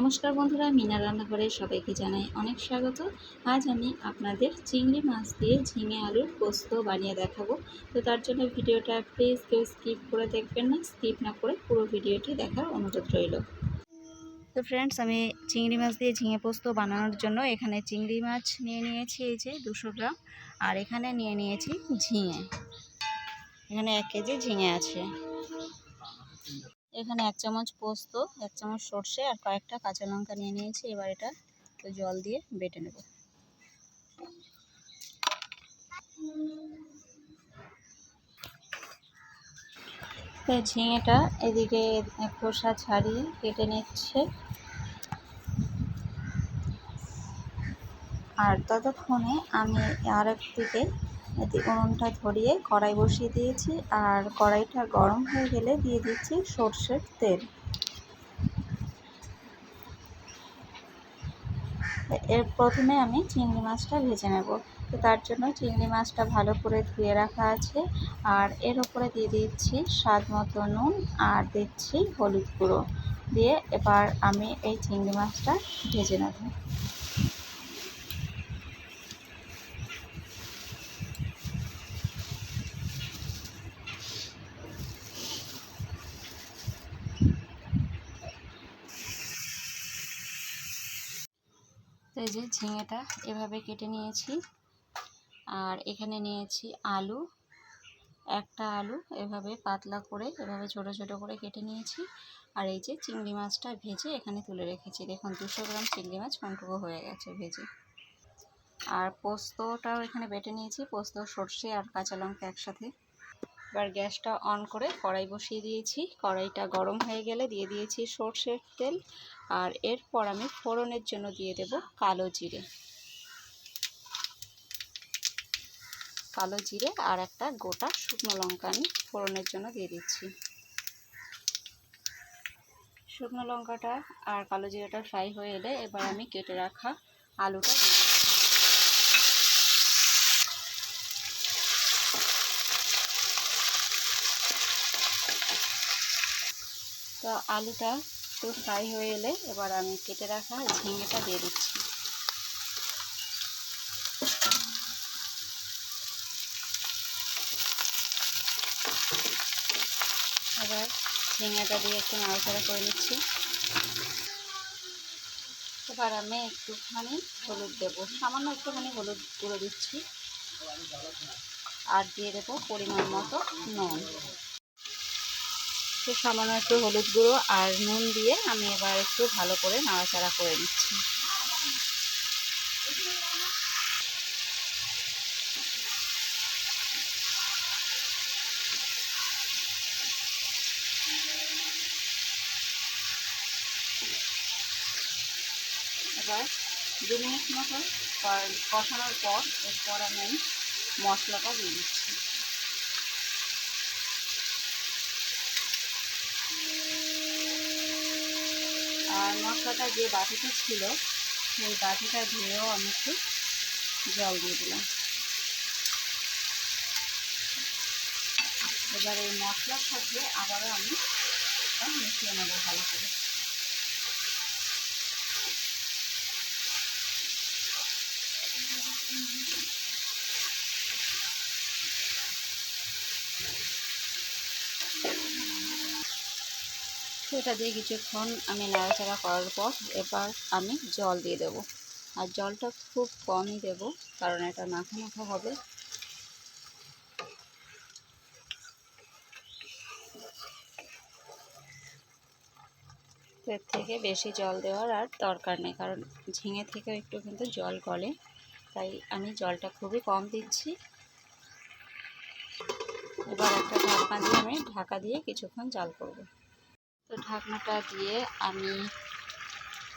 নমস্কার বন্ধুরা, মিনা রান্নাঘরে সবাইকে জানাই অনেক স্বাগত। আজ আমি আপনাদের চিংড়ি মাছ দিয়ে ঝিঙে আলুর পোস্ত বানিয়ে দেখাবো। তো তার জন্য ভিডিওটা প্লিজ কেউ স্কিপ করে দেখবেন না স্কিপ না করে পুরো ভিডিওটি দেখার অনুরোধ রইল। তো ফ্রেন্ডস আমি চিংড়ি মাছ দিয়ে ঝিঙে পোস্ত বানানোর জন্য এখানে চিংড়ি মাছ নিয়ে নিয়েছি, এই যে দুশো গ্রাম, আর এখানে নিয়ে নিয়েছি ঝিঙে। এখানে এক কেজি ঝিঙে আছে। এখানে এক চামচ পোস্ত, এক চামচ সর্ষে আর কয়েকটা কাঁচা লঙ্কা নিয়ে নিয়েছি। এবার এটা একটু জল দিয়ে বেটে নেব। ঝিঙেটা এদিকে খোসা ছাড়িয়ে কেটে নিচ্ছে। আর ততক্ষণে আমি আর একদিকে উনুনটা ধরিয়ে কড়াই বসিয়ে দিয়েছি আর কড়াইটা গরম হয়ে গেলে দিয়ে দিচ্ছি সর্ষের তেল। এর প্রথমে আমি চিংড়ি মাছটা ভেজে নেব। তো তার জন্য চিংড়ি মাছটা ভালো করে ধুয়ে রাখা আছে আর এর উপরে দিয়ে দিচ্ছি স্বাদ মতো নুন আর দিচ্ছি হলুদ গুঁড়ো। দিয়ে এবার আমি এই চিংড়ি মাছটা ভেজে নেব। এই যে ঝিঙেটা এভাবে কেটে নিয়েছি। আর এখানে নিয়েছি আলু, একটা আলু এভাবে পাতলা করে, এভাবে ছোট ছোট করে কেটে নিয়েছি। আর এই যে চিংড়ি মাছটা ভেজে এখানে তুলে রেখেছি। দেখুন, দুশো গ্রাম চিংড়ি মাছ কন্ট্রোল হয়ে গেছে ভেজে। আর পোস্তটাও এখানে বেটে নিয়েছি, পোস্ত, সর্ষে আর কাঁচা লঙ্কা একসাথে। এবার গ্যাসটা অন করে কড়াই বসিয়ে দিয়েছি। কড়াইটা গরম হয়ে গেলে দিয়ে দিয়েছি সর্ষের তেল। আর এরপর আমি ফোড়নের জন্য দিয়ে দেব কালো জিরে। কালো জিরে আর একটা গোটা শুকনো লঙ্কা আমি ফোড়নের জন্য দিয়ে দিচ্ছি। শুকনো লঙ্কাটা আর কালো জিরেটা ফ্রাই হয়ে এলে এবার আমি কেটে রাখা আলুটা তো আলুটা একটু ফ্রাই হয়ে এলে এবার আমি কেটে রাখা ঝিঙেটা দিয়ে দিচ্ছি। এবার ঝিঙেটা দিয়ে একটু নাড়াচাড়া করে নিচ্ছি। এবার আমি একটুখানি হলুদ দেবো। সামান্য একটুখানি হলুদ গুঁড়ো দিচ্ছি। আর দিয়ে দেবো পরিমাণ মতো নুন। একটু সামান্য একটু হলুদ গুঁড়ো আর নুন দিয়ে আমি এবার একটু ভালো করে নাড়াচাড়া করে নিচ্ছি। এবার দু মিনিট মতো কষানোর পর এরপর আমি মশলাটা দিয়ে দিচ্ছি আর মশলাটা যে বাটিতে ছিল, সেই বাটিটা ধুয়েও আমি একটু জল দিয়ে দিলাম। এবার এই মশলার সাথে আবারও আমি মিশিয়ে নেব ভালো করে। এটা দিয়ে কিছুক্ষণ আমি নাড়াচাড়া করার পর এবার আমি জল দিয়ে দেব। আর জলটা খুব কমই দেব, কারণ এটা মাখা মাখা হবে। এর থেকে বেশি জল দেওয়ার আর দরকার নেই, কারণ ঝিঙে থেকেও একটু কিন্তু জল গলে। তাই আমি জলটা খুবই কম দিচ্ছি। এবার একটা ঢাকনা দিয়ে আমি ঢাকা দিয়ে কিছুক্ষণ জাল করব। তো ঢাকনাটা দিয়ে আমি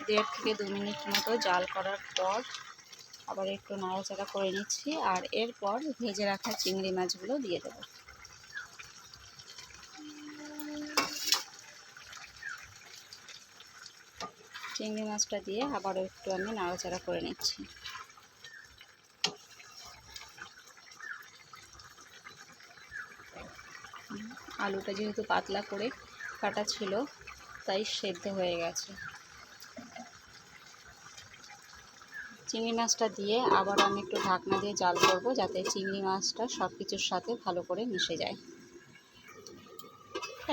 দেড় থেকে দু মিনিট মতো জাল করার পর আবার একটু নাড়াচাড়া করে নিচ্ছি আর এরপর ভেজে রাখা চিংড়ি মাছগুলো দিয়ে দেবো। চিংড়ি মাছটা দিয়ে আবারও একটু আমি নাড়াচাড়া করে নিচ্ছি। আলুটা যেহেতু পাতলা করে কাটা ছিল, তাই সেদ্ধ হয়ে গেছে। চিংড়ি মাছটা দিয়ে আবার আমি একটু ঢাকনা দিয়ে জাল করব, যাতে চিংড়ি মাছটা সব কিছুর সাথে ভালো করে মিশে যায়।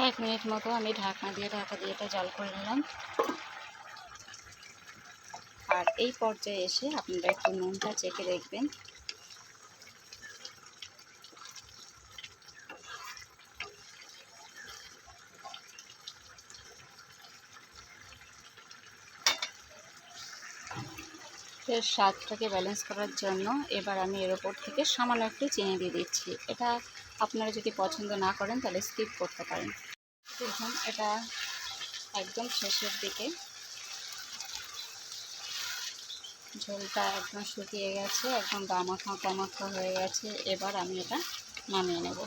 এক মিনিট মতো আমি ঢাকনা দিয়ে, ঢাকা দিয়ে এটা জাল করে নিলাম। আর এই পর্যায়ে এসে আপনারা একটু নুনটা চেখে দেখবেন। এর স্বাদটাকে ব্যালেন্স করার জন্য এবার আমি এর ওপর থেকে সামান্য একটু চিনি দিয়ে দিচ্ছি। এটা আপনারা যদি পছন্দ না করেন তাহলে স্কিপ করতে পারেন। দেখুন, এটা একদম শেষের দিকে। ঝোলটা একদম শুকিয়ে গেছে, একদম গামাখা গামাখা হয়ে গেছে। এবার আমি এটা নামিয়ে নেব।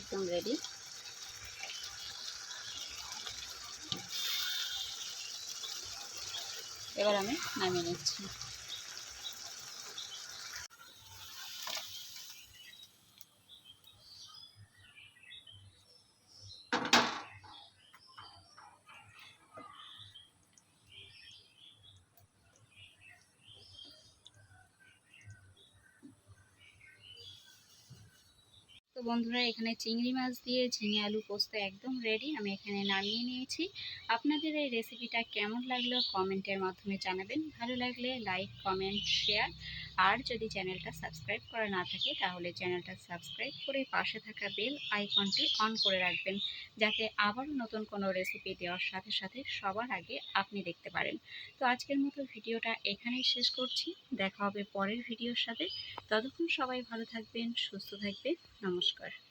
একদম রেডি এবার আমি নামিয়ে নিচ্ছি। বন্ধুরা, এখানে চিংড়ি মাছ দিয়ে ঝিঙে আলু পোস্ত একদম রেডি আমি এখানে নামিয়ে নিয়েছি। আপনাদের এই রেসিপিটা কেমন লাগল কমেন্টের মাধ্যমে জানাবেন। ভালো লাগলে লাইক কমেন্ট শেয়ার আর যদি চ্যানেলটা সাবস্ক্রাইব করা না থাকে, তাহলে চ্যানেলটা সাবস্ক্রাইব করে পাশে থাকা বেল আইকনটি অন করে রাখবেন, যাতে আবারও নতুন কোনো রেসিপি দেওয়ার সাথে সাথে সবার আগে আপনি দেখতে পারেন। তো আজকের মতো ভিডিওটা এখানেই শেষ করছি। দেখা হবে পরের ভিডিওর সাথে। ততক্ষণ সবাই ভালো থাকবেন, সুস্থ থাকবেন। নমস্কার।